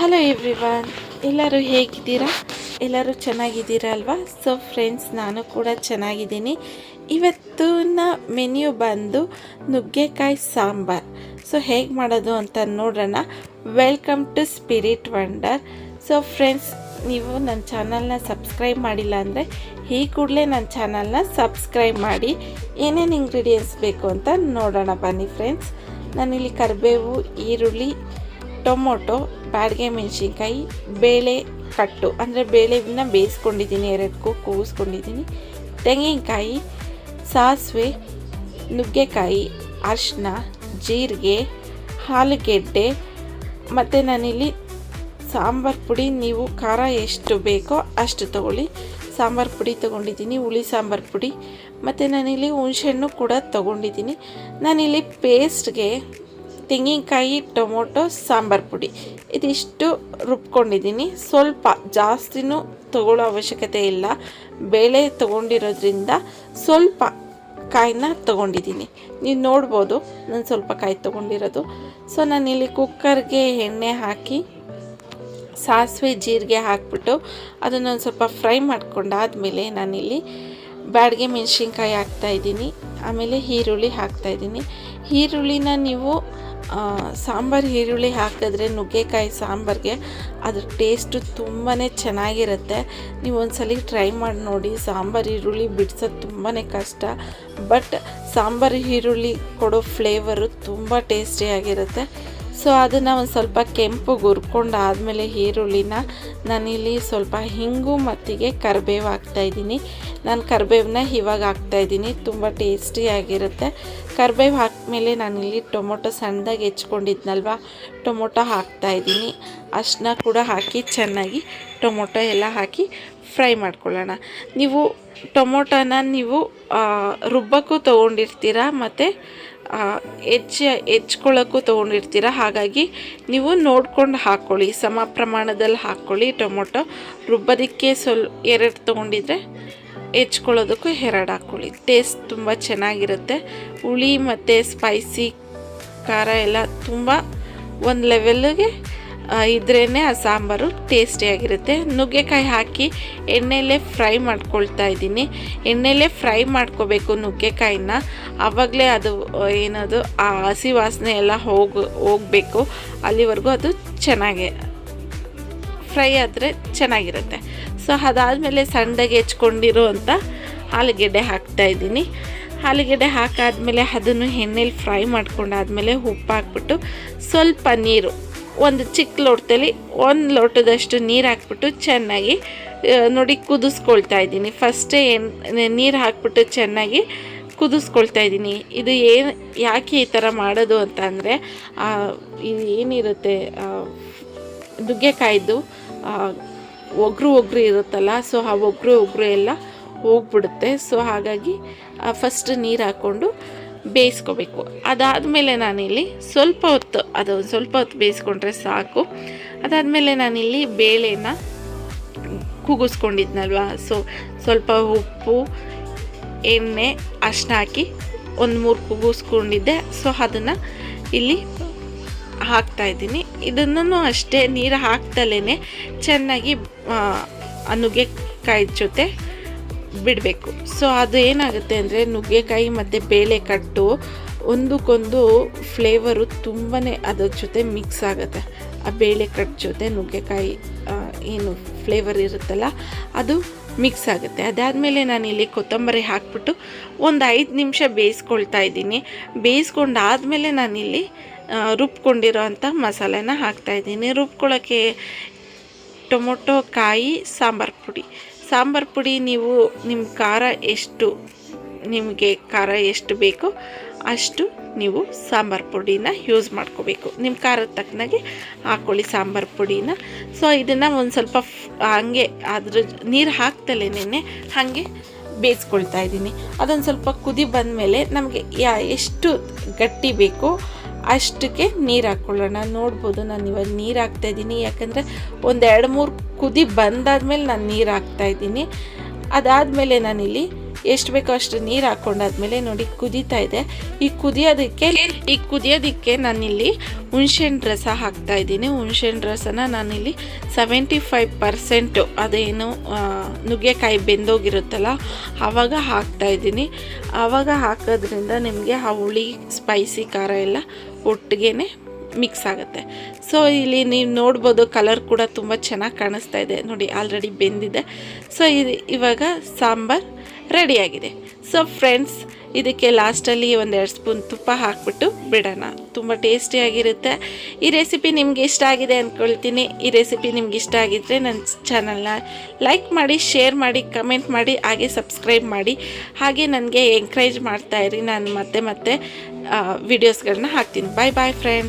Hello everyone, ಎಲ್ಲರೂ ಹೇಗಿದ್ದೀರಾ? ಎಲ್ಲರೂ ಚೆನ್ನಾಗಿದ್ದೀರಾ ಅಲ್ವಾ ಸೊ ಫ್ರೆಂಡ್ಸ್ ನಾನು ಕೂಡ ಚೆನ್ನಾಗಿದ್ದೀನಿ. ಇವತ್ತಿನ ಮೆನ್ಯೂ ಬಂದು ನುಗ್ಗೆಕಾಯಿ ಸಾಂಬಾರ್. ಸೊ ಹೇಗೆ ಮಾಡೋದು ಅಂತ ನೋಡೋಣ. Welcome to spirit wonder so friends ನೀವು ನನ್ನ ಚಾನಲ್ನ ಸಬ್ಸ್ಕ್ರೈಬ್ ಮಾಡಿಲ್ಲ ಅಂದರೆ ಈ ಕೂಡಲೇ ನನ್ನ ಚಾನಲ್ನ ಸಬ್ಸ್ಕ್ರೈಬ್ ಮಾಡಿ. ಏನೇನು ಇಂಗ್ರೀಡಿಯೆಂಟ್ಸ್ ಬೇಕು ಅಂತ ನೋಡೋಣ ಬನ್ನಿ ಫ್ರೆಂಡ್ಸ್ ನಾನಿಲ್ಲಿ ಕರಿಬೇವು, ಈರುಳ್ಳಿ, ಟೊಮೊಟೊ ಬ್ಯಾಡಗೆ ಮೆಣಸಿನ್ಕಾಯಿ, ಬೇಳೆ ಕಟ್ಟು. ಅಂದರೆ ಬೇಳೆನ ಬೇಯಿಸ್ಕೊಂಡಿದ್ದೀನಿ ಎರಡಕ್ಕೂ ಕೂಗಿಸ್ಕೊಂಡಿದ್ದೀನಿ. ತೆಂಗಿನಕಾಯಿ, ಸಾಸಿವೆ, ನುಗ್ಗೆಕಾಯಿ ಅರಿಶಿನ ಜೀರಿಗೆ ಆಲೂಗೆಡ್ಡೆ ಮತ್ತು ನಾನಿಲ್ಲಿ ಸಾಂಬಾರು ಪುಡಿ, ನೀವು ಖಾರ ಎಷ್ಟು ಬೇಕೋ ಅಷ್ಟು ತೊಗೊಳ್ಳಿ. ಸಾಂಬಾರು ಪುಡಿ ತೊಗೊಂಡಿದ್ದೀನಿ, ಹುಳಿ ಸಾಂಬಾರು ಪುಡಿ. ಮತ್ತು ನಾನಿಲ್ಲಿ ಹುಣಸೆಹಣ್ಣು ಕೂಡ ತೊಗೊಂಡಿದ್ದೀನಿ. ನಾನಿಲ್ಲಿ ಪೇಸ್ಟ್ಗೆ ತೆಂಗಿನಕಾಯಿ ಟೊಮೊಟೊ, ಸಾಂಬಾರು ಪುಡಿ. ಇದಿಷ್ಟು ರುಬ್ಕೊಂಡಿದ್ದೀನಿ. ಸ್ವಲ್ಪ ಜಾಸ್ತಿನೂ ತಗೊಳ್ಳೋ ಅವಶ್ಯಕತೆ ಇಲ್ಲ. ಬೇಳೆ ತಗೊಂಡಿರೋದ್ರಿಂದ ಸ್ವಲ್ಪ ಕಾಯಿನ ತೊಗೊಂಡಿದ್ದೀನಿ. ನೀವು ನೋಡ್ಬೋದು, ನಾನು ಸ್ವಲ್ಪ ಕಾಯಿ ತೊಗೊಂಡಿರೋದು. ಸೊ, ನಾನಿಲ್ಲಿ ಕುಕ್ಕರ್ಗೆ ಎಣ್ಣೆ ಹಾಕಿ, ಸಾಸಿವೆ ಜೀರಿಗೆ ಹಾಕ್ಬಿಟ್ಟು ಅದನ್ನೊಂದು ಸ್ವಲ್ಪ ಫ್ರೈ ಮಾಡ್ಕೊಂಡಾದಮೇಲೆ ನಾನಿಲ್ಲಿ ಬ್ಯಾಡಿಗೆ ಮೆಣಸಿನ್ಕಾಯಿ ಹಾಕ್ತಾಯಿದ್ದೀನಿ ಆಮೇಲೆ ಈರುಳ್ಳಿ ಹಾಕ್ತಾಯಿದ್ದೀನಿ ಈರುಳ್ಳಿನ ನೀವು ಸಾಂಬಾರು ಈರುಳ್ಳಿ ಹಾಕಿದ್ರೆ ನುಗ್ಗೆಕಾಯಿ ಸಾಂಬಾರಿಗೆ ಅದ್ರ ಟೇಸ್ಟು ತುಂಬಾ ಚೆನ್ನಾಗಿರುತ್ತೆ. ನೀವು ಒಂದ್ಸಲ ಟ್ರೈ ಮಾಡಿ ನೋಡಿ, ಸಾಂಬಾರು ಈರುಳ್ಳಿ ಬಿಡ್ಸೋದು ತುಂಬಾ ಕಷ್ಟ. ಬಟ್ ಸಾಂಬಾರು ಈರುಳ್ಳಿ ಕೊಡೋ ಫ್ಲೇವರು ತುಂಬ ಟೇಸ್ಟಿಯಾಗಿರುತ್ತೆ. ಸೊ ಅದನ್ನು ಒಂದು ಸ್ವಲ್ಪ ಕೆಂಪು ಹುರ್ಕೊಂಡು ಆದಮೇಲೆ ಈರುಳ್ಳಿನ ನಾನಿಲ್ಲಿ ಸ್ವಲ್ಪ ಹಿಂಗು ಮತ್ತಿಗೆ ಕರಿಬೇವು ಹಾಕ್ತಾಯಿದ್ದೀನಿ ನಾನು ಕರಿಬೇವನ್ನ ಇವಾಗ ಹಾಕ್ತಾಯಿದ್ದೀನಿ ತುಂಬ ಟೇಸ್ಟಿಯಾಗಿರುತ್ತೆ ಕರಿಬೇವು ಹಾಕಿದ್ಮೇಲೆ ನಾನಿಲ್ಲಿ ಟೊಮೊಟೊ ಸಣ್ಣದಾಗಿ ಹೆಚ್ಕೊಂಡಿದ್ನಲ್ವ? ಟೊಮೊಟೊ ಹಾಕ್ತಾಯಿದ್ದೀನಿ ಅಷ್ಟನ್ನ ಕೂಡ ಹಾಕಿ ಚೆನ್ನಾಗಿ ಟೊಮೊಟೊ ಎಲ್ಲ ಹಾಕಿ ಫ್ರೈ ಮಾಡ್ಕೊಳ್ಳೋಣ. ನೀವು ಟೊಮೊಟೊನ ನೀವು ರುಬ್ಬಕ್ಕೂ ತೊಗೊಂಡಿರ್ತೀರ? ಮತ್ತು ಹೆಚ್ಚು ಹೆಚ್ಕೊಳ್ಳೋಕ್ಕೂ ತೊಗೊಂಡಿರ್ತೀರ. ಹಾಗಾಗಿ ನೀವು ನೋಡ್ಕೊಂಡು ಹಾಕ್ಕೊಳ್ಳಿ ಸಮ ಪ್ರಮಾಣದಲ್ಲಿ ಹಾಕ್ಕೊಳ್ಳಿ ಟೊಮೊಟೊ ರುಬ್ಬೋದಕ್ಕೆ ಸ್ವಲ್ಪ ಎರಡು ತೊಗೊಂಡಿದ್ರೆ ಹೆಚ್ಕೊಳ್ಳೋದಕ್ಕೂ ಎರಡು ಹಾಕ್ಕೊಳ್ಳಿ ಟೇಸ್ಟ್ ತುಂಬ ಚೆನ್ನಾಗಿರುತ್ತೆ. ಹುಳಿ ಮತ್ತು ಸ್ಪೈಸಿ ಖಾರ ಎಲ್ಲ ತುಂಬ ಒಂದು ಲೆವೆಲ್ಗೆ ಇದ್ರೇ ಆ ಸಾಂಬಾರು ಟೇಸ್ಟಿಯಾಗಿರುತ್ತೆ ನುಗ್ಗೆಕಾಯಿ ಹಾಕಿ ಎಣ್ಣೆಯಲ್ಲೇ ಫ್ರೈ ಮಾಡ್ಕೊಳ್ತಾ ಇದ್ದೀನಿ. ಎಣ್ಣೆಯಲ್ಲೇ ಫ್ರೈ ಮಾಡ್ಕೋಬೇಕು ನುಗ್ಗೆಕಾಯಿನ. ಆವಾಗಲೇ ಅದು ಏನದು, ಆ ಹಸಿ ವಾಸನೆ ಎಲ್ಲ ಹೋಗಿ, ಹೋಗಬೇಕು. ಅಲ್ಲಿವರೆಗೂ ಅದು ಚೆನ್ನಾಗಿ ಫ್ರೈ ಆದರೆ ಚೆನ್ನಾಗಿರುತ್ತೆ. ಸೊ ಅದಾದಮೇಲೆ ಸಣ್ಣದಾಗಿ ಹೆಚ್ಕೊಂಡಿರೋ ಅಂತ ಆಲೂಗೆಡ್ಡೆ ಹಾಕ್ತಾಯಿದ್ದೀನಿ ಆಲೂಗೆಡ್ಡೆ ಹಾಕಾದ್ಮೇಲೆ ಅದನ್ನು ಎಣ್ಣೆಲಿ ಫ್ರೈ ಮಾಡ್ಕೊಂಡಾದ್ಮೇಲೆ ಉಪ್ಪು ಹಾಕ್ಬಿಟ್ಟು ಸ್ವಲ್ಪ ನೀರು. ಒಂದು ಚಿಕ್ಕ ಲೋಟದಲ್ಲಿ ಒಂದು ಲೋಟದಷ್ಟು ನೀರು ಹಾಕ್ಬಿಟ್ಟು ಚೆನ್ನಾಗಿ ನೋಡಿ ಕುದಿಸ್ಕೊಳ್ತಾ ಇದ್ದೀನಿ. ಫಸ್ಟೇ ಏನು ನೀರು ಹಾಕ್ಬಿಟ್ಟು ಚೆನ್ನಾಗಿ ಕುದಿಸ್ಕೊಳ್ತಾ ಇದ್ದೀನಿ. ಇದು ಏನು, ಯಾಕೆ ಈ ಥರ ಮಾಡೋದು ಅಂತ ಅಂದರೆ ಇದು ಏನಿರುತ್ತೆ ನುಗ್ಗೆಕಾಯ್ದು ಒಗ್ರು ಒಗ್ರು ಇರುತ್ತಲ್ಲ, ಸೊ ಆ ಒಗ್ರು ಒಗ್ರು ಎಲ್ಲ ಹೋಗ್ಬಿಡುತ್ತೆ. ಸೊ ಹಾಗಾಗಿ ಫಸ್ಟ್ ನೀರು ಹಾಕ್ಕೊಂಡು ಬೇಯಿಸ್ಕೋಬೇಕು. ಅದಾದಮೇಲೆ ನಾನಿಲ್ಲಿ ಸ್ವಲ್ಪ ಹೊತ್ತು, ಅದು ಸ್ವಲ್ಪ ಹೊತ್ತು ಬೇಯಿಸ್ಕೊಂಡ್ರೆ ಸಾಕು. ಅದಾದಮೇಲೆ ನಾನಿಲ್ಲಿ ಬೇಳೆನ ಕೂಗಿಸ್ಕೊಂಡಿದ್ನಲ್ವ, ಸೊ ಸ್ವಲ್ಪ ಉಪ್ಪು, ಎಣ್ಣೆ ಅಷ್ಟು ಹಾಕಿ ಒಂದು ಮೂರು ಕೂಗಿಸ್ಕೊಂಡಿದ್ದೆ. ಸೊ ಅದನ್ನು ಇಲ್ಲಿ ಹಾಕ್ತಾಯಿದ್ದೀನಿ ಇದನ್ನು ಅಷ್ಟೇ ನೀರು ಹಾಕ್ದಲೇ ಚೆನ್ನಾಗಿ ನುಗ್ಗೆಕಾಯಿ ಜೊತೆ ಬಿಡಬೇಕು. ಸೊ ಅದು ಏನಾಗುತ್ತೆ ಅಂದರೆ ನುಗ್ಗೆಕಾಯಿ ಮತ್ತು ಬೇಳೆ ಕಟ್ಟು ಒಂದಕ್ಕೊಂದು ಫ್ಲೇವರು ತುಂಬಾ ಅದ್ರ ಜೊತೆ ಮಿಕ್ಸ್ ಆಗುತ್ತೆ. ಆ ಬೇಳೆ ಕಟ್ ಜೊತೆ ನುಗ್ಗೆಕಾಯಿ ಏನು ಫ್ಲೇವರ್ ಇರುತ್ತಲ್ಲ, ಅದು ಮಿಕ್ಸ್ ಆಗುತ್ತೆ. ಅದಾದಮೇಲೆ ನಾನಿಲ್ಲಿ ಕೊತ್ತಂಬರಿ ಹಾಕ್ಬಿಟ್ಟು ಒಂದು ಐದು ನಿಮಿಷ ಬೇಯಿಸ್ಕೊಳ್ತಾ ಇದ್ದೀನಿ. ಬೇಯಿಸ್ಕೊಂಡಾದಮೇಲೆ ನಾನಿಲ್ಲಿ ರುಬ್ಕೊಂಡಿರೋ ಅಂಥ ಮಸಾಲೆನ ಹಾಕ್ತಾಯಿದ್ದೀನಿ ರುಬ್ಕೊಳ್ಳೋಕ್ಕೆ ಟೊಮೊಟೊ, ಕಾಯಿ, ಸಾಂಬಾರು ಪುಡಿ. ಸಾಂಬಾರು ಪುಡಿ ನೀವು ನಿಮ್ಮ ಖಾರ ಎಷ್ಟು, ನಿಮಗೆ ಖಾರ ಎಷ್ಟು ಬೇಕೋ ಅಷ್ಟು ನೀವು ಸಾಂಬಾರು ಪುಡಿನ ಯೂಸ್ ಮಾಡ್ಕೋಬೇಕು. ನಿಮ್ಮ ಖಾರದ ತಕ್ಕನಾಗೆ ಹಾಕ್ಕೊಳ್ಳಿ ಸಾಂಬಾರು ಪುಡಿನ. ಸೊ ಇದನ್ನು ಒಂದು ಸ್ವಲ್ಪ ಹಂಗೆ ಅದ್ರ ನೀರು ಹಾಕ್ತಲೇನೆ ಹಾಗೆ ಬೇಯಿಸ್ಕೊಳ್ತಾ ಇದ್ದೀನಿ. ಅದೊಂದು ಸ್ವಲ್ಪ ಕುದಿ ಬಂದಮೇಲೆ ನಮಗೆ ಯಾ ಎಷ್ಟು ಗಟ್ಟಿ ಬೇಕು ಅಷ್ಟಕ್ಕೆ ನೀರು ಹಾಕ್ಕೊಳ್ಳೋಣ ನೋಡ್ಬೋದು ನಾನು ಇವಾಗ ನೀರು ಹಾಕ್ತಾಯಿದ್ದೀನಿ ಯಾಕಂದರೆ ಒಂದು ಎರಡು ಮೂರು ಕುದಿ ಬಂದಾದ್ಮೇಲೆ ನಾನು ನೀರು ಹಾಕ್ತಾಯಿದ್ದೀನಿ ಅದಾದಮೇಲೆ ನಾನಿಲ್ಲಿ ಎಷ್ಟು ಬೇಕೋ ಅಷ್ಟು ನೀರು ಹಾಕೊಂಡಾದ್ಮೇಲೆ ನೋಡಿ ಕುದೀತಾ ಇದೆ. ಈ ಕುದಿಯೋದಕ್ಕೆ ಈ ಕುದಿಯೋದಕ್ಕೆ ನಾನಿಲ್ಲಿ ಹುಣ್ಸೆಹಣ್ಣು ರಸ ಹಾಕ್ತಾ ಇದ್ದೀನಿ. ಹುಣ್ಸೆಹಣ್ಣು ರಸನ ನಾನಿಲ್ಲಿ ಸೆವೆಂಟಿ ಫೈವ್ ಪರ್ಸೆಂಟು ಅದೇನು ನುಗ್ಗೆಕಾಯಿ ಬೆಂದೋಗಿರುತ್ತಲ್ಲ ಆವಾಗ ಹಾಕ್ತಾ ಇದ್ದೀನಿ. ಆವಾಗ ಹಾಕೋದ್ರಿಂದ ನಿಮಗೆ ಆ ಹುಳಿ ಸ್ಪೈಸಿ ಖಾರ ಎಲ್ಲ ಒಟ್ಟಿಗೆ ಮಿಕ್ಸ್ ಆಗುತ್ತೆ. ಸೊ ಇಲ್ಲಿ ನೀವು ನೋಡ್ಬೋದು ಕಲರ್ ಕೂಡ ತುಂಬ ಚೆನ್ನಾಗಿ ಕಾಣಿಸ್ತಾ ಇದೆ. ನೋಡಿ ಆಲ್ರೆಡಿ ಬೆಂದಿದೆ. ಸೊ ಇದು ಇವಾಗ ಸಾಂಬಾರ್ ರೆಡಿಯಾಗಿದೆ ಸೊ ಫ್ರೆಂಡ್ಸ್ ಇದಕ್ಕೆ ಲಾಸ್ಟಲ್ಲಿ ಒಂದೆರಡು ಸ್ಪೂನ್ ತುಪ್ಪ ಹಾಕ್ಬಿಟ್ಟು ಬಿಡೋಣ. ತುಂಬ ಟೇಸ್ಟಿಯಾಗಿರುತ್ತೆ ಈ ರೆಸಿಪಿ ನಿಮ್ಗೆ ಇಷ್ಟ ಆಗಿದೆ ಅಂದ್ಕೊಳ್ತೀನಿ ಈ ರೆಸಿಪಿ ನಿಮ್ಗೆ ಇಷ್ಟ ಆಗಿದ್ದರೆ ನನ್ನ ಚಾನಲ್ನ ಲೈಕ್ ಮಾಡಿ ಶೇರ್ ಮಾಡಿ ಕಮೆಂಟ್ ಮಾಡಿ, ಹಾಗೆ ಸಬ್ಸ್ಕ್ರೈಬ್ ಮಾಡಿ. ಹಾಗೆ ನನಗೆ ಎಂಕರೇಜ್ ಮಾಡ್ತಾಯಿರಿ ನಾನು ಮತ್ತೆ ಮತ್ತೆ ವಿಡಿಯೋಸ್ಗಳನ್ನ ಹಾಕ್ತೀನಿ. ಬಾಯ್ ಬಾಯ್ ಫ್ರೆಂಡ್ಸ್